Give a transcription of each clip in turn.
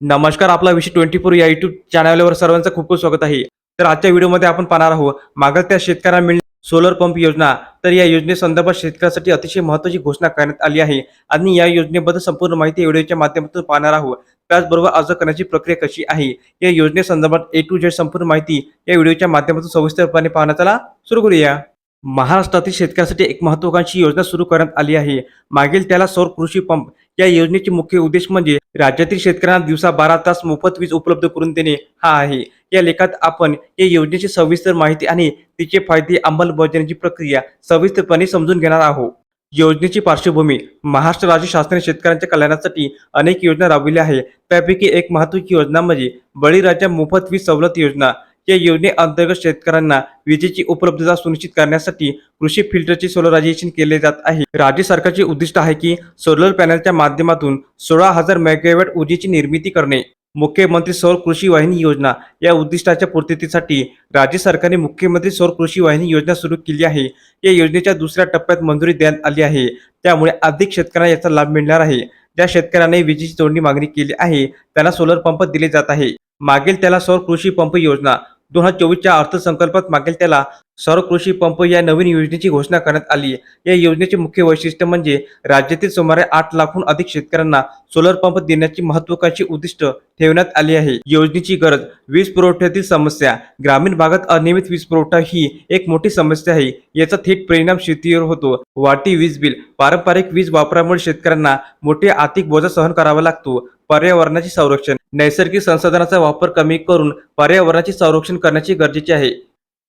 नमस्कार आपला विषय ट्वेंटी फोर या युट्यूब चॅनलवर सर्वांचं खूप खूप स्वागत आहे. तर आजच्या व्हिडिओमध्ये आपण पाहणार आहोत मागं त्या शेतकऱ्यांना मिळणे सोलर पंप योजना. तर या योजनेसंदर्भात शेतकऱ्यांसाठी अतिशय महत्त्वाची घोषणा करण्यात आली आहे आणि या योजनेबद्दल संपूर्ण माहिती व्हिडिओच्या माध्यमातून पाहणार आहोत. त्याचबरोबर अर्ज करण्याची प्रक्रिया कशी आहे या योजनेसंदर्भात ए टू झेड संपूर्ण माहिती या व्हिडिओच्या माध्यमातून सविस्तरपणे पाहण्याचा सुरू करूया. महाराष्ट्रातील शेतकऱ्यासाठी एक महत्वाकांक्षी योजना सुरू करण्यात आली आहे. मागील त्याला सौर कृषी पंप या योजनेचे मुख्य उद्देश म्हणजे राज्यातील शेतकऱ्यांना दिवसा बारा तास मोफत वीज उपलब्ध करून देणे हा आहे. या लेखात आपण या योजनेची सविस्तर माहिती आणि तिचे फायदे अंमलबजावणीची प्रक्रिया सविस्तरपणे समजून घेणार आहोत. योजनेची पार्श्वभूमी महाराष्ट्र राज्य शासनाने शेतकऱ्यांच्या कल्याणासाठी अनेक योजना राबविल्या आहेत. त्यापैकी एक महत्वाची योजना म्हणजे बळीराजा मोफत वीज सवलत योजना. या योजनेअंतर्गत शेतकऱ्यांना विजेची उपलब्धता सुनिश्चित करण्यासाठी कृषी फिल्टरचे सोलरायझेशन केले जात आहे. राज्य सरकारचे उद्दिष्ट आहे की सोलर पॅनलच्या माध्यमातून सोळा हजार मेगावॅट ऊर्जेची निर्मिती करणे. मुख्यमंत्री सौर कृषी वाहिनी योजना या उद्दिष्टाच्या पूर्ततेसाठी राज्य सरकारने मुख्यमंत्री सौर कृषी वाहिनी योजना सुरू केली आहे. या योजनेच्या दुसऱ्या टप्प्यात मंजुरी देण्यात आली आहे. त्यामुळे अधिक शेतकऱ्यांना याचा लाभ मिळणार आहे. ज्या शेतकऱ्यांनी विजेची जोडणी मागणी केली आहे त्यांना सोलर पंप दिले जात आहे. मागील त्याला सौर कृषी पंप योजना दोन हजार चोवीसच्या अर्थसंकल्पात मागेल त्याला सौर कृषी पंप या नवीन योजनेची घोषणा करण्यात आली या योजनेचे मुख्य वैशिष्ट्य म्हणजे राज्यातील सुमारे आठ लाखहून अधिक शेतकऱ्यांना सोलर पंप देण्याची महत्वाकांक्षी उद्दिष्ट ठेवण्यात आली आहे. योजनेची गरज वीज पुरवठ्यातील समस्या ग्रामीण भागात अनियमित वीज पुरवठा ही एक मोठी समस्या आहे. याचा थेट परिणाम शेतीवर होतो. वाटी वीज बिल पारंपरिक वीज वापरामुळे शेतकऱ्यांना मोठे आर्थिक बोजा सहन करावा लागतो. पर्यावरणाचे संरक्षण नैसर्गिक संसाधनाचा वापर कमी करून पर्यावरणाचे संरक्षण करण्याचे गरजेचे आहे.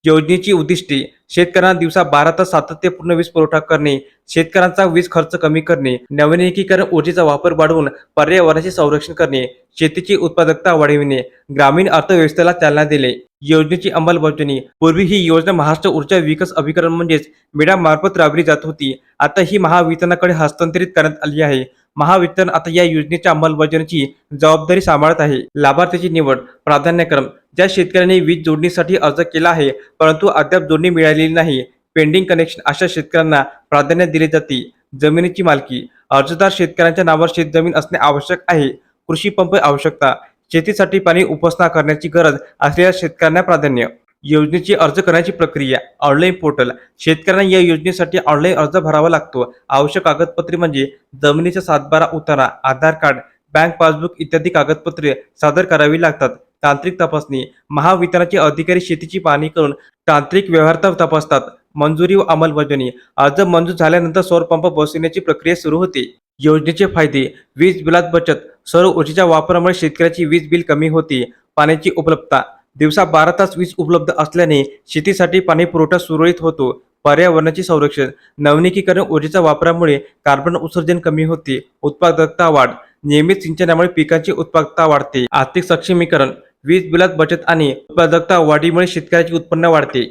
योजनेची उद्दिष्टे शेतकऱ्यांना दिवसा बारा तास सातत्यपूर्ण वीज पुरवठा करणे शेतकऱ्यांचा वीज खर्च कमी करणे नवनिकीकरण ऊर्जेचा वापर वाढवून पर्यावरणाचे संरक्षण करणे शेतीची उत्पादकता वाढविणे ग्रामीण अर्थव्यवस्थेला चालना देणे. योजनेची अंमलबजावणी. पूर्वी ही योजना महाराष्ट्र ऊर्जा विकास अभिकरण म्हणजेच मिडा मार्फत राबविली जात होती. आता ही महावितरणाकडे हस्तांतरित करण्यात आली आहे. महावितरण आता या योजनेच्या अंमलबजावणीची जबाबदारी सांभाळत आहे. लाभार्थ्याची निवड प्राधान्यक्रम ज्या शेतकऱ्यांनी वीज जोडणीसाठी अर्ज केला आहे परंतु अद्याप जोडणी मिळालेली नाही. पेंडिंग कनेक्शन अशा शेतकऱ्यांना प्राधान्य दिले जाते. जमिनीची मालकी अर्जदार शेतकऱ्यांच्या नावावर शेतजमीन असणे आवश्यक आहे. कृषी पंप आवश्यकता शेतीसाठी पाणी उपसना करण्याची गरज असलेल्या शेतकऱ्यांना प्राधान्य. योजनेची अर्ज करण्याची प्रक्रिया ऑनलाईन पोर्टल शेतकऱ्यांना या योजनेसाठी ऑनलाईन अर्ज भरावा लागतो. आवश्यक कागदपत्रे म्हणजे जमिनीचा सातबारा उतारा आधार कार्ड बँक पासबुक इत्यादी कागदपत्रे सादर करावी लागतात. तांत्रिक तपासणी महावितरणाचे अधिकारी शेतीची पाहणी करून तांत्रिक व्यवहारता तपासतात. मंजुरी व अंमलबजावणी अर्ज मंजूर झाल्यानंतर सौर पंप बसविण्याची प्रक्रिया सुरू होते. योजनेचे फायदे वीज बिलात बचत सौर ऊर्जेच्या वापरामुळे शेतकऱ्याची वीज बिल कमी होते. पाण्याची उपलब्धता दिवसा बारा तास वीज उपलब्ध असल्याने शेतीसाठी पाणी पुरवठा सुरळीत होतो. पर्यावरणाचे संरक्षण नवनिकीकरण ऊर्जेच्या वापरामुळे कार्बन उत्सर्जन कमी होते. उत्पादकता वाढ नियमित सिंचनामुळे पिकांची उत्पादकता वाढते. आर्थिक सक्षमीकरण वीज बिलात बचत आणि उत्पादकता वाढीमुळे शेतकऱ्याचे उत्पन्न वाढते.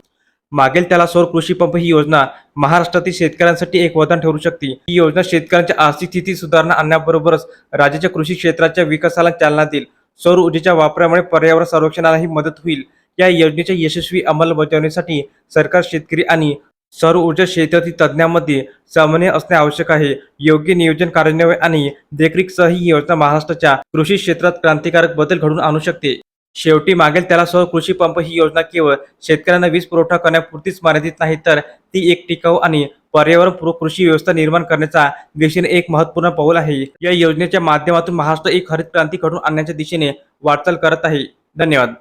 मागेल त्याला सौर कृषी पंप ही योजना महाराष्ट्रातील शेतकऱ्यांसाठी एक वरदान ठरू शकते. ही योजना शेतकऱ्यांच्या आर्थिक स्थिती सुधारणा आणण्याबरोबरच राज्याच्या कृषी क्षेत्राच्या विकासाला चालना देईल. सौर ऊर्जेच्या वापरामुळे पर्यावरण संरक्षणालाही मदत होईल. या योजनेच्या यशस्वी अंमलबजावणीसाठी सरकार शेतकरी आणि सौर ऊर्जा क्षेत्रातील तज्ज्ञांमध्ये समन्वय असणे आवश्यक आहे. योग्य नियोजन कार्यान्वयन आणि देखरेखसह ही योजना महाराष्ट्राच्या कृषी क्षेत्रात क्रांतिकारक बदल घडवून आणू शकते. शेवटी मागेल त्याला सौर कृषी पंप ही योजना केवळ शेतकऱ्यांना वीज पुरवठा करण्यापुरतीच मर्यादित नाही तर ती एक टिकाऊ आणि पर्यावरणपूरक कृषी व्यवस्था निर्माण करण्याचा दिशेने एक महत्त्वपूर्ण पाऊल आहे. या योजनेच्या माध्यमातून महाराष्ट्र एक हरित क्रांती घडून आणण्याच्या दिशेने वाटचाल करत आहे. धन्यवाद.